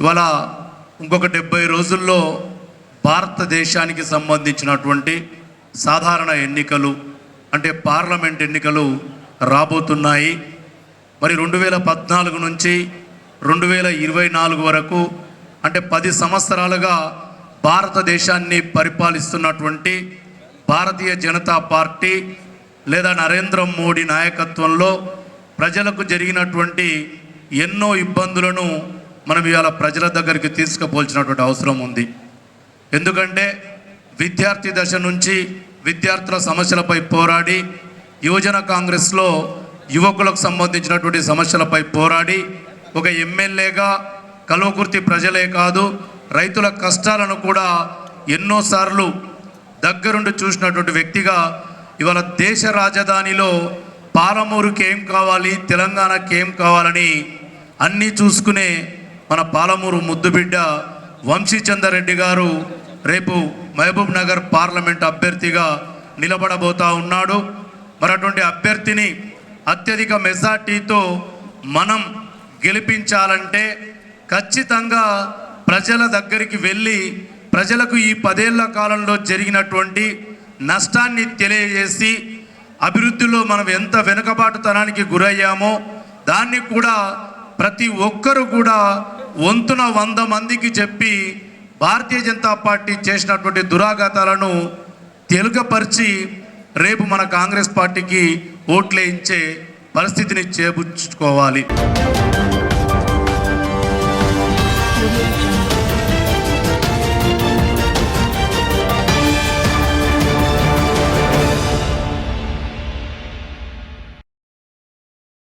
ఇవాళ ఇంకొక డెబ్బై రోజుల్లో భారతదేశానికి సంబంధించినటువంటి సాధారణ ఎన్నికలు అంటే పార్లమెంట్ ఎన్నికలు రాబోతున్నాయి. మరి రెండు వేల పద్నాలుగు నుంచి రెండు వేల ఇరవై నాలుగు వరకు అంటే పది సంవత్సరాలుగా భారతదేశాన్ని పరిపాలిస్తున్నటువంటి భారతీయ జనతా పార్టీ లేదా నరేంద్ర మోడీ నాయకత్వంలో ప్రజలకు జరిగినటువంటి ఎన్నో ఇబ్బందులను మనం ఇవాళ ప్రజల దగ్గరికి తీసుకుపోల్చినటువంటి అవసరం ఉంది. ఎందుకంటే విద్యార్థి దశ నుంచి విద్యార్థుల సమస్యలపై పోరాడి యువజన కాంగ్రెస్లో యువకులకు సంబంధించినటువంటి సమస్యలపై పోరాడి ఒక ఎమ్మెల్యేగా కలువకుర్తి ప్రజలే కాదు రైతుల కష్టాలను కూడా ఎన్నోసార్లు దగ్గరుండి చూసినటువంటి వ్యక్తిగా ఇవాళ దేశ రాజధానిలో పాలమూరుకి ఏం కావాలి తెలంగాణకి ఏం కావాలని అన్నీ చూసుకునే మన పాలమూరు ముద్దుబిడ్డ వంశీచందర్ గారు రేపు మహబూబ్ నగర్ పార్లమెంట్ అభ్యర్థిగా నిలబడబోతా ఉన్నాడు. మరి అటువంటి అభ్యర్థిని అత్యధిక మెజార్టీతో మనం గెలిపించాలంటే ఖచ్చితంగా ప్రజల దగ్గరికి వెళ్ళి ప్రజలకు ఈ పదేళ్ళ కాలంలో జరిగినటువంటి నష్టాన్ని తెలియజేసి అభివృద్ధిలో మనం ఎంత వెనుకబాటుతనానికి గురయ్యామో దాన్ని కూడా ప్రతి ఒక్కరూ కూడా వంతున వంద మందికి చెప్పి భారతీయ జనతా పార్టీ చేసినటువంటి దురాఘాతాలను తెలుగపరిచి రేపు మన కాంగ్రెస్ పార్టీకి ఓట్లేయించే పరిస్థితిని చేపుచ్చుకోవాలి